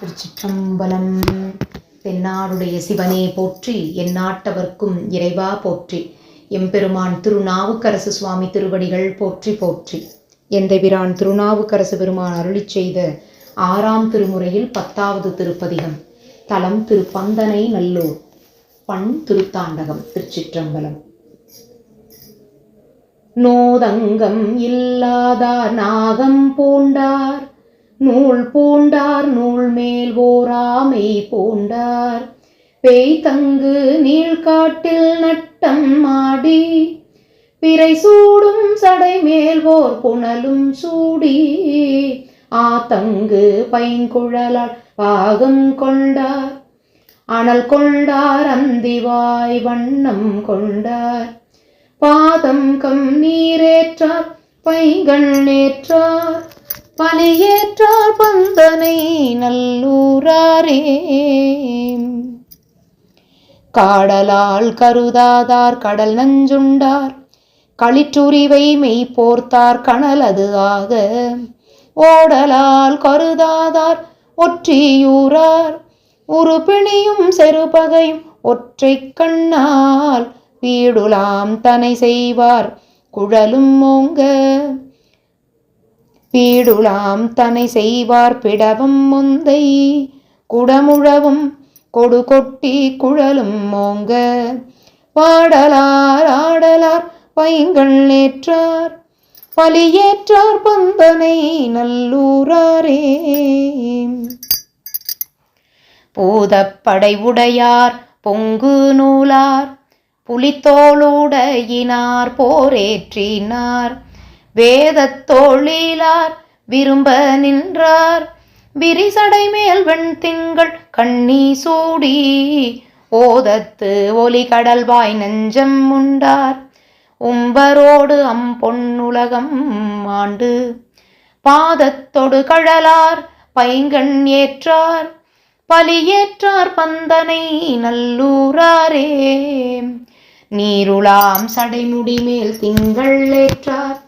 திருச்சிற்றம்பலம். தென்னாடுடைய சிவனே போற்றி எந்நாட்டவர்க்கும் இறைவா போற்றி. எம்பெருமான் திருநாவுக்கரசு சுவாமி திருவடிகள் போற்றி போற்றி. எந்தபிரான் திருநாவுக்கரசு பெருமான் அருளி செய்த ஆறாம் திருமுறையில் பத்தாவது திருப்பதிகம். தலம் திருப்பந்தனை நல்லூர். பண் திருத்தாண்டகம் திருச்சிற்றம்பலம். நோதங்கம் இல்லாதார் நாகம் பூண்டார். நூல் பூண்டார் நூல் மேல் ஓராமை பூண்டார். பேய் தங்கு நீள்காட்டில் நட்டம் மாடி பிறை சூடும் சடை மேல் ஓர் புனலும் சூடி. ஆத்தங்கு பைங்குழலால் பாகம் கொண்டார். அனல் கொண்டார் அந்திவாய் வண்ணம் கொண்டார். பாதம் கம் நீரேற்றார் பைங்கண் நேற்றார். பலியேற்றார் பந்தனை நல்லூராரே. காடலால் கருதாதார் கடல் நஞ்சுண்டார் களிற்றுரிவை மெய் போர்த்தார் கணல் அது ஆக. ஓடலால் கருதாதார் ஒற்றியூரார் உருப்பிணியும் செருபகையும் ஒற்றை கண்ணால் வீடுலாம் தனை செய்வார் குழலும் மோங்க பீடுலாம் தனை செய்வார் பிடவும் முந்தை. குடமுழவும் கொடு கொட்டி குழலும் மோங்க பாடலார் ஆடலார் பைங்கள் ஏற்றார். பலியேற்றார் பந்தனை நல்லூராரே. பூதப்படை உடையார் பொங்கு நூலார். புலித்தோளுடையினார் போரேற்றினார். வேதத்தோழிலார் விரும்ப நின்றார். விரிசடை மேல் வெண் திங்கள் கண்ணி சூடி ஓதத்து ஒலி கடல்வாய் நெஞ்சம் உண்டார். உம்பரோடு அம்பொன்னுலகம் ஆண்டு பாதத்தொடு கழலார் பைங்கண் ஏற்றார். பலியேற்றார் பந்தனை நல்லூராரே. நீருளாம் சடைமுடி மேல் திங்கள் ஏற்றார்.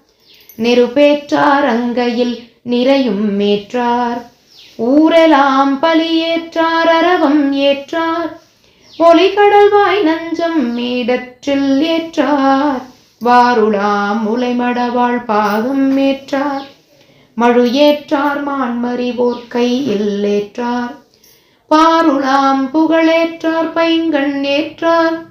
நெருப்பேற்றார் அங்கையில் நிறையும் ஏற்றார். ஊரெலாம் பலியேற்றார் அரவம் ஏற்றார். ஒலிகடல்வாய் நஞ்சம் மேடற்றில் ஏற்றார். வாருளாம் உலைமடவாள் பாகம் ஏற்றார். மழு ஏற்றார் மான்மறிவோர் கையில் ஏற்றார். பாருளாம் புகழேற்றார் பைங்கண் ஏற்றார்.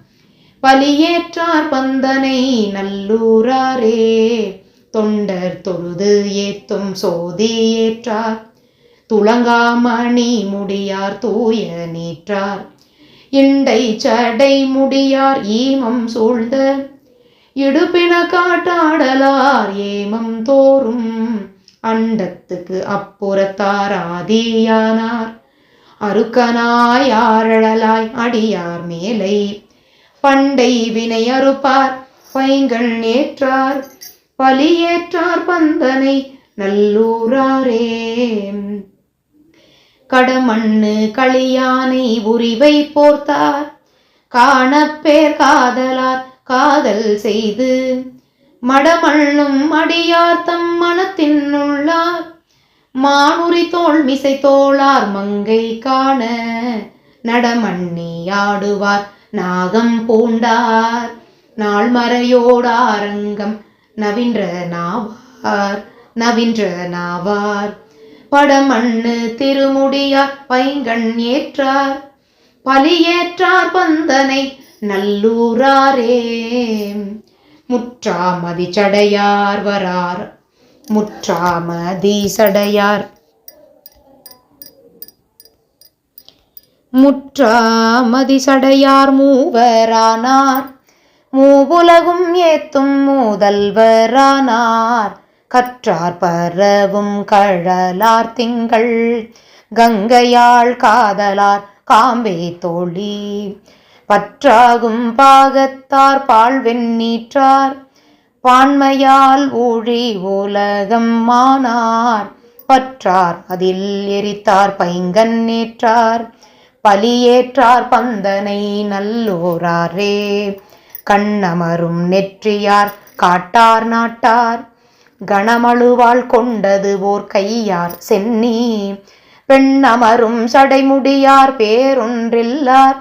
பலியேற்றார் பந்தனை நல்லூராரே. தொண்டர் தொழுது ஏத்தும் சோதி ஏற்றார். துளங்காமணி முடியார் தூய நீற்றார். இண்டை சடை முடியார் ஈமம் சூழ்ந்த இடுப்பின காட்டாடலார் ஏமம் தோறும். அண்டத்துக்கு அப்புறத்தார் ஆதியானார். அருக்கனாய் ஆரழலாய் அடியார் மேலை. பண்டை வினை அறுப்பார் பைங்கள் ஏற்றார். பலியேற்றார் பந்தனை நல்லூராரே. கடமண்ணு களியானை உரிவை போர்த்தார். காணப்பேர் காதலார் காதல் செய்து. மடமள்ளும் அடியார் தம் மனத்தின் உள்ளார் மானுரி தோல் மிசை தோளார் மங்கை காண. நடமண்ணி ஆடுவார் நாகம் பூண்டார். நாள் மறையோடாரங்கம் நவின்ற நாவார் நவின்ற நாவார். படமண்ணு திருமுடியார் பைங்கண் ஏற்றார். பலியேற்றார் பந்தனை நல்லூராரே. முற்றாமதி சடையார் வரார். முற்றாமதி சடையார். முற்றாமதி சடையார் மூவரானார். மூவுலகும் ஏத்தும் மூதல்வரானார். கற்றார் பரவும் கழலார் திங்கள். கங்கையாள் காதலார் காம்பே தோழி. பற்றாகும் பாகத்தார் பால் வெண்ணீற்றார் பான்மையால் ஊழி உலகம் மானார். பற்றார் அதில் எரித்தார் பைங்கன் ஏற்றார். பலியேற்றார் பந்தனை நல்லோராரே. கண்ணமரும் நெற்றியார் காட்டார் நாட்டார். கணமழுவால் கொண்டது ஓர் கையார் சென்னி. பெண்ணமரும் சடைமுடியார் பேரொன்றில்லார்.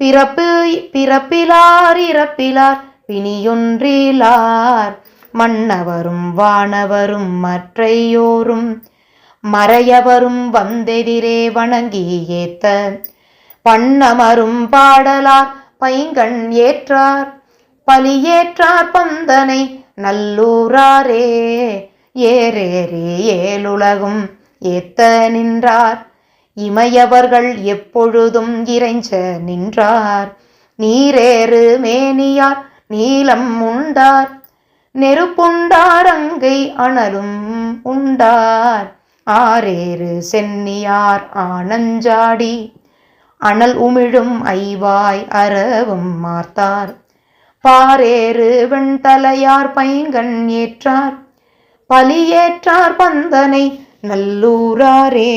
பிறப்பு பிறப்பிலார் இறப்பிலார் பிணியொன்றிலார். மன்னவரும் வானவரும் மற்றையோரும். மறையவரும் வந்தெதிரே வணங்கி ஏத்த. பண்ணமரும் பாடலார் பைங்கண் ஏற்றார் பலியேற்றார் பந்தனை நல்லூராரே. ஏரேரே ஏலுலகும் ஏத்த நின்றார். இமையவர்கள் எப்பொழுதும் இறைஞ்ச நின்றார். நீரேறு மேனியார் நீலம் உண்டார். நெருப்புண்டார் அங்கை அனலும் உண்டார். ஆரேறு சென்னியார் ஆனஞ்சாடி. அனல் உமிழும் ஐவாய் அறவும் மார்த்தார். பாரேறு வெண்தலையார் பைங்கண் ஏற்றார். பலியேற்றார் பந்தனை நல்லூராரே.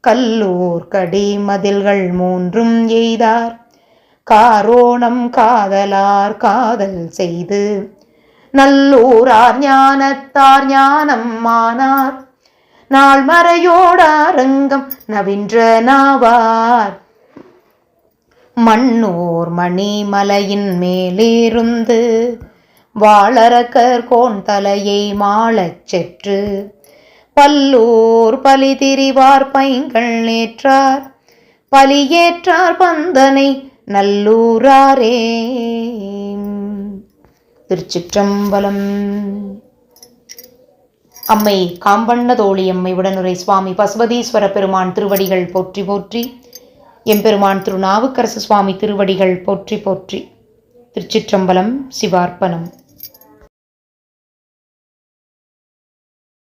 கல்லூர் கடி மதில்கள் மூன்றும் எய்தார். காரோணம் காதலார் காதல் செய்து. நல்லூரார் ஞானத்தார் ஞானம் மானார். நாள் மறையோடாரங்கம் நவின்ற நாவார். மண்ணூர் மணிமலையின் மேலேருந்து வாளரக்கர் கோன் தலையை மாளச் செற்று பல்லூர் பலி திரிவார் பைங்கள் ஏற்றார். பலியேற்றார் பந்தனை நல்லூராரே. திருச்சிற்றம்பலம். அம்மை காம்பண்ண தோழி அம்மை உடனுரை சுவாமி பசுபதீஸ்வர பெருமான் திருவடிகள் போற்றி போற்றி எம்பெருமான் திருநாவுக்கரசு சுவாமி திருவடிகள் போற்றி போற்றி. திருச்சிற்றம்பலம் சிவார்ப்பணம்.